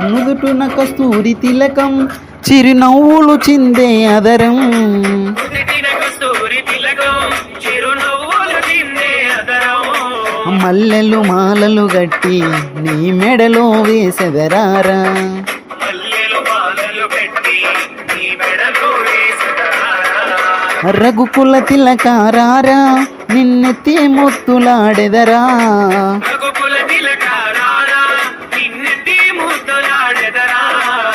నుదుటున కస్తూరి తిలకం చిరునవ్వులు చిందే అదరం. మల్లెలు మాలలు గట్టి నీ మెడలో వేసెదరారా. రఘుకుల తిలకారారా నిన్నెత్తి ముత్తులాడెదరా.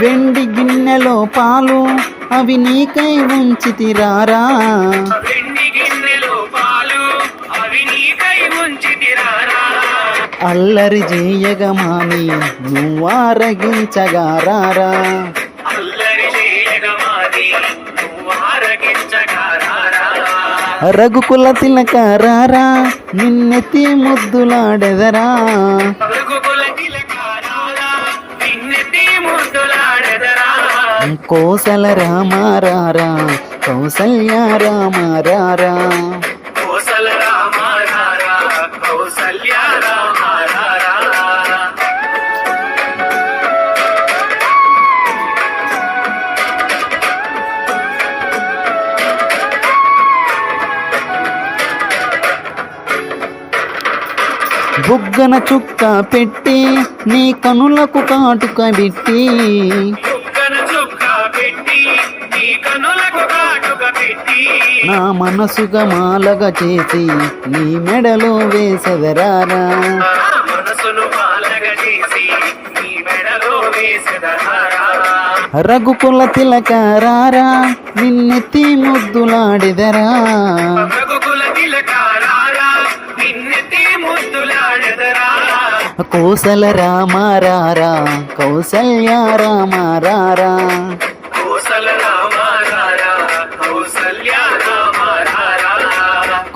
వెండి గిన్నెలో పాలు అవి నీకై ఉంచితిరారా? అల్లరి చేయగమాని నువ్వారగించగారారా అల్లరి చేయగమాది నువ్వు ఆరగించగారారా రఘుకుల తిలకారారా నిన్నెత్తి ముద్దులాడెదరా? కోసల రామారారా కౌసల్య రామారారా కోసల రామారారా కౌసల్య రామారారా బుగ్గన చుక్క పెట్టి నీ కనులకు కాటుక పెట్టి నా మనసుగా మాలగా చేసి నీ మెడలో వేసెదరారా? ముద్దులాడెదరా? రఘుకుల తిలకారారా నిన్నెత్తి ముద్దులాడెదరా? కోసల రామారారా కౌసల్య రామారారా?